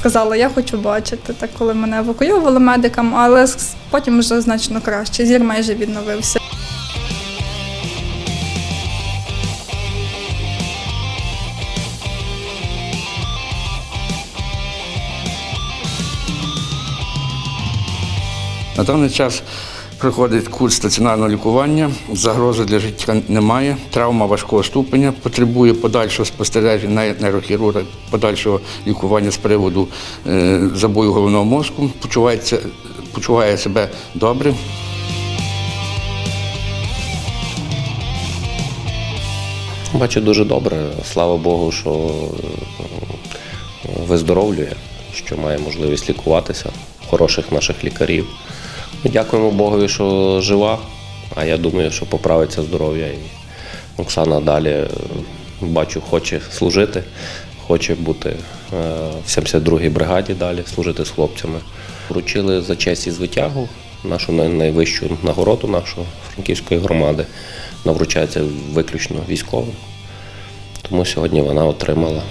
сказала, я хочу бачити, так коли мене евакуювали медикам, але потім вже значно краще. Зір майже відновився. На даний час проходить курс стаціонарного лікування. Загрози для життя немає. Травма важкого ступеня потребує подальшого спостереження нейрохірурга, подальшого лікування з приводу е, забою головного мозку. Почувається, почуває себе добре. Бачу дуже добре. Слава Богу, що е, виздоровлює, що має можливість лікуватися, хороших наших лікарів. Дякуємо Богові, що жива, а я думаю, що поправиться здоров'я. І Оксана далі е, бачу, хоче служити, хоче бути е, в 72-й бригаді далі, служити з хлопцями. Вручили за честь і звитягу нашу найвищу нагороду нашої франківської громади. Вона вручається виключно військовим. Тому сьогодні вона отримала.